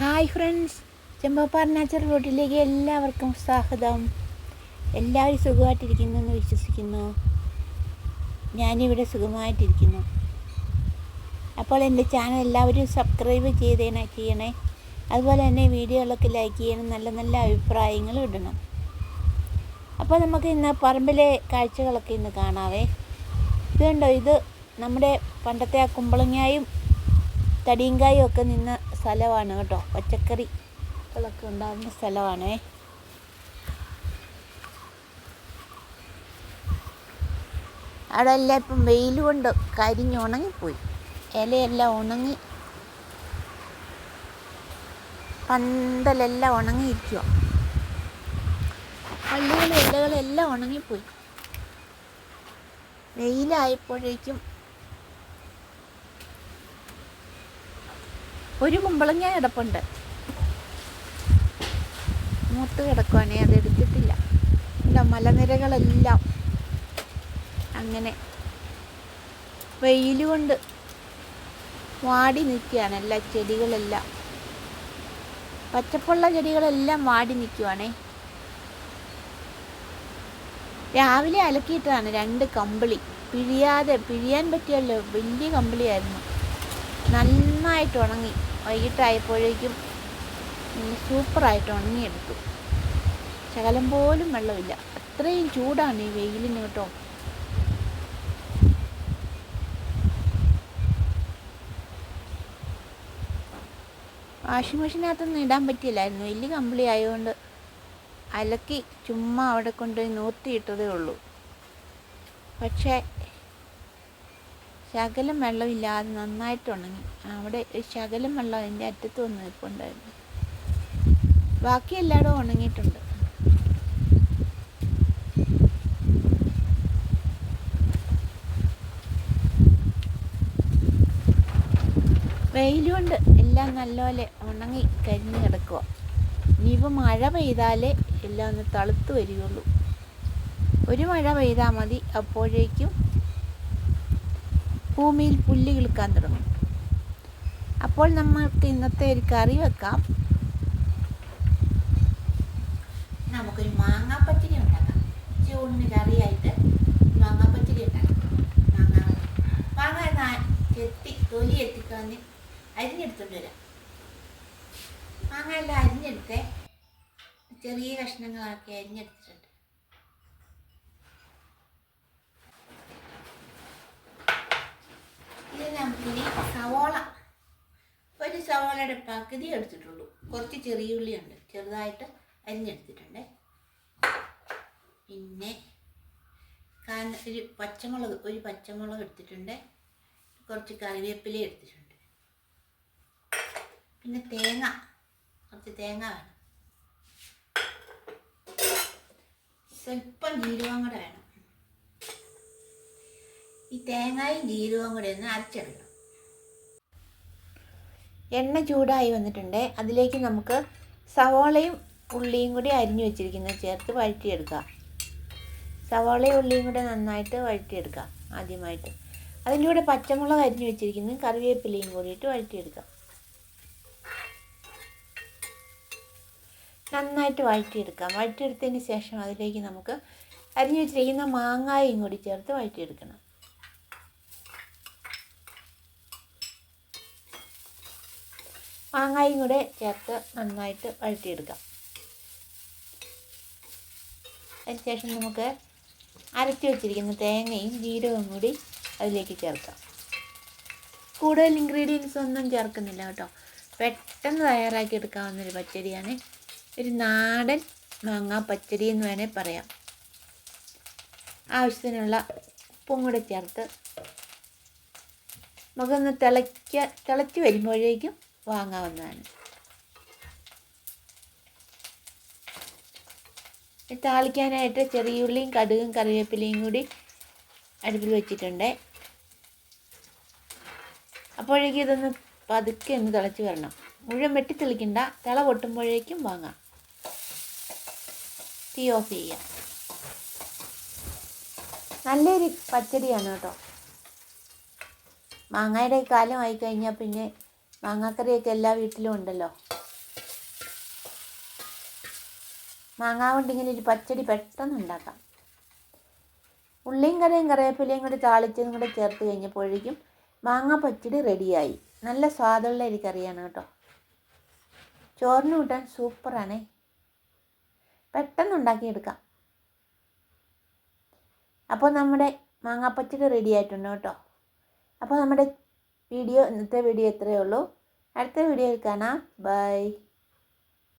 Hi friends ചെമ്പപ്പാർ nature റോഡിലേക്ക് എല്ലാവർക്കും സ്വാഗതം. എല്ലാവരും സുഖമായിട്ടിരിക്കുന്നു എന്ന് വിശ്വസിക്കുന്നു. ഞാനിവിടെ സുഖമായിട്ടിരിക്കുന്നു. അപ്പോൾ എന്റെ ചാനൽ എല്ലാവരും സബ്സ്ക്രൈബ് ചെയ്തേനാ ചെയ്യണേ. അതുപോലെ തന്നെ വീഡിയോകളൊക്കെ ലൈക്ക് ചെയ്യണം നല്ല നല്ല അഭിപ്രായങ്ങൾ ഇടണം. അപ്പോൾ നമുക്ക് ഇന്ന് പറമ്പിലെ കാഴ്ചകളൊക്കെ ഇന്ന് കാണാവേ. ഇത് കണ്ടോ ഇത് നമ്മുടെ പണ്ടത്തെ ആ കുമ്പളങ്ങായും തടിയങ്കായും ഒക്കെ നിന്ന സ്ഥലമാണ് കേട്ടോ. പച്ചക്കറികളൊക്കെ ഉണ്ടാകുന്ന സ്ഥലമാണേ. അവിടെ എല്ലാം ഇപ്പം വെയിൽ കൊണ്ട് കരിഞ്ഞ് ഉണങ്ങിപ്പോയി. ഇലയെല്ലാം ഉണങ്ങി. പന്തലെല്ലാം ഉണങ്ങിയിരിക്കുക പള്ളികളും ഇലകളെല്ലാം ഉണങ്ങിപ്പോയി. വെയിലായപ്പോഴേക്കും ഒരു കുമ്പളങ്ങ കിടപ്പുണ്ട് മൂത്ത് കിടക്കുവാണേ അത് എടുത്തിട്ടില്ല. ഇല്ല മലനിരകളെല്ലാം അങ്ങനെ വെയിലുകൊണ്ട് വാടി നിൽക്കുകയാണ് എല്ലാ ചെടികളെല്ലാം. പച്ചപ്പുള്ള ചെടികളെല്ലാം വാടി നിൽക്കുവാണേ. രാവിലെ അലക്കിയിട്ടാണ് രണ്ട് കമ്പിളി. പിഴിയാതെ പിഴിയാൻ പറ്റിയല്ലോ വലിയ കമ്പിളിയായിരുന്നു. നന്നായിട്ട് ഉണങ്ങി വൈകിട്ടായപ്പോഴേക്കും സൂപ്പറായിട്ട് ഉണങ്ങിയെടുത്തു. ശകലം പോലും വെള്ളമില്ല. അത്രയും ചൂടാണ് ഈ വെയിലിന് കേട്ടോ. വാഷിംഗ് മെഷീനകത്തൊന്നും ഇടാൻ പറ്റിയില്ലായിരുന്നു. വലിയ കമ്പിളി ആയതുകൊണ്ട് അലക്കി ചുമ്മാ അവിടെ കൊണ്ടുപോയി നൂർത്തിയിട്ടതേ ഉള്ളൂ. പക്ഷേ ശകലം വെള്ളമില്ലാതെ നന്നായിട്ട് ഉണങ്ങി അവിടെ ശകലം വെള്ളം അതിന്റെ അറ്റത്ത് വന്ന് നിൽപ്പുണ്ടായിരുന്നു. ബാക്കി എല്ലായിടവും ഉണങ്ങിയിട്ടുണ്ട്. വെയിലുകൊണ്ട് എല്ലാം നല്ലപോലെ ഉണങ്ങി കരിഞ്ഞു കിടക്കുക ഇനിയിപ്പോൾ മഴ പെയ്താലേ എല്ലാം ഒന്ന് തളുത്ത് വരികയുള്ളൂ. ഒരു മഴ പെയ്താൽ മതി. അപ്പോഴേക്കും ഭൂമിയിൽ പുല്ല് കിളുക്കാൻ തുടങ്ങും. അപ്പോൾ നമ്മൾക്ക് ഇന്നത്തെ ഒരു കറി വെക്കാം. നമുക്കൊരു മാങ്ങാപ്പച്ചടി ഉണ്ടാക്കാം. ചൂടിന് കറിയായിട്ട് മാങ്ങാപ്പച്ചടി ഉണ്ടാക്കാം. മാങ്ങ മാങ്ങ ചെത്തി തൊലി എത്തിക്കാന്ന് അരിഞ്ഞെടുത്തോണ്ട് വരാം. മാങ്ങ എല്ലാം അരിഞ്ഞെടുത്തേ. ചെറിയ കഷ്ണങ്ങളാക്കി അരിഞ്ഞെടുത്തിട്ടുണ്ട്. നമുക്കിനി സവോള. ഒരു സവോളയുടെ പകുതി എടുത്തിട്ടുള്ളൂ. കുറച്ച് ചെറിയ ഉള്ളിയുണ്ട്. ചെറുതായിട്ട് അരിഞ്ഞെടുത്തിട്ടുണ്ട്. പിന്നെ കാന ഒരു പച്ചമുളക് ഒരു പച്ചമുളക് എടുത്തിട്ടുണ്ട്. കുറച്ച് കറിവേപ്പില എടുത്തിട്ടുണ്ട്. പിന്നെ തേങ്ങ. കുറച്ച് തേങ്ങ വേണം. സ്വല്പം ജീരകം കൂടെ വേണം. ഈ തേങ്ങയും ജീരകവും കൂടെ ഒന്ന് അരച്ചെടുക്കണം. എണ്ണ ചൂടായി വന്നിട്ടുണ്ട്. അതിലേക്ക് നമുക്ക് സവോളയും ഉള്ളിയും കൂടി അരിഞ്ഞു വെച്ചിരിക്കുന്നത് ചേർത്ത് വഴറ്റിയെടുക്കുക സവോളയും ഉള്ളിയും കൂടെ നന്നായിട്ട് വഴറ്റിയെടുക്കുക ആദ്യമായിട്ട്. അതിന്റെ കൂടെ പച്ചമുളക് അരിഞ്ഞു വെച്ചിരിക്കുന്നത് കറിവേപ്പിലയും കൂടിയിട്ട് വഴറ്റിയെടുക്കുക നന്നായിട്ട് വഴറ്റിയെടുക്കാം. വഴറ്റിയെടുത്തതിന് ശേഷം അതിലേക്ക് നമുക്ക് അരിഞ്ഞു വെച്ചിരിക്കുന്ന മാങ്ങായും കൂടി ചേർത്ത് വഴറ്റിയെടുക്കണം. മാങ്ങായും കൂടെ ചേർത്ത് നന്നായിട്ട് വഴറ്റിയെടുക്കാം. അതിനുശേഷം നമുക്ക് അരച്ചു വെച്ചിരിക്കുന്ന തേങ്ങയും ജീരകവും കൂടി അതിലേക്ക് ചേർക്കാം. കൂടുതൽ ഇൻഗ്രീഡിയൻസ് ഒന്നും ചേർക്കുന്നില്ല കേട്ടോ. പെട്ടെന്ന് തയ്യാറാക്കി എടുക്കാവുന്നൊരു പച്ചടിയാണ്. ഒരു നാടൻ മാങ്ങാ പച്ചടി എന്ന് വേണേൽ പറയാം. ആവശ്യത്തിനുള്ള ഉപ്പും കൂടെ ചേർത്ത് നമുക്കൊന്ന് തിളയ്ക്ക തിളച്ച് വരുമ്പോഴേക്കും വാങ്ങാവുന്നതാണ്. താളിക്കാനായിട്ട് ചെറിയുള്ളിയും കടുകും കറിവേപ്പിലയും കൂടി അടുപ്പിൽ വെച്ചിട്ടുണ്ട്. അപ്പോഴേക്കും ഇതൊന്ന് പതുക്കെ ഒന്ന് തിളച്ച് വരണം. മുഴുവൻ വെട്ടി തെളിക്കണ്ട. തിള പൊട്ടുമ്പോഴേക്കും വാങ്ങാം. തീ ഓഫ് ചെയ്യാം. നല്ലൊരു പച്ചടിയാണ് കേട്ടോ. മാങ്ങയുടെ കാലമായി കഴിഞ്ഞാൽ പിന്നെ മാങ്ങാക്കറിയൊക്കെ എല്ലാ വീട്ടിലും ഉണ്ടല്ലോ. മാങ്ങ കൊണ്ടിങ്ങനെ ഒരു പച്ചടി പെട്ടെന്ന് ഉണ്ടാക്കാം. ഉള്ളിയും കറിയും കറിവേപ്പിലയും കൂടി താളിച്ചതും കൂടെ ചേർത്ത് കഴിഞ്ഞപ്പോഴേക്കും മാങ്ങ പച്ചടി റെഡിയായി. നല്ല സ്വാദുള്ള ഒരു കറിയാണ് കേട്ടോ. ചോറിന് കൂട്ടാൻ സൂപ്പറാണേ. പെട്ടെന്ന് ഉണ്ടാക്കിയെടുക്കാം. അപ്പോൾ നമ്മുടെ മാങ്ങാപ്പച്ചടി റെഡി ആയിട്ടുണ്ട് കേട്ടോ. അപ്പോൾ നമ്മുടെ വീഡിയോ ഇന്നത്തെ വീഡിയോ ഇത്രയേ ഉള്ളൂ. അടുത്ത വീഡിയോയിൽ കാണാം. ബൈ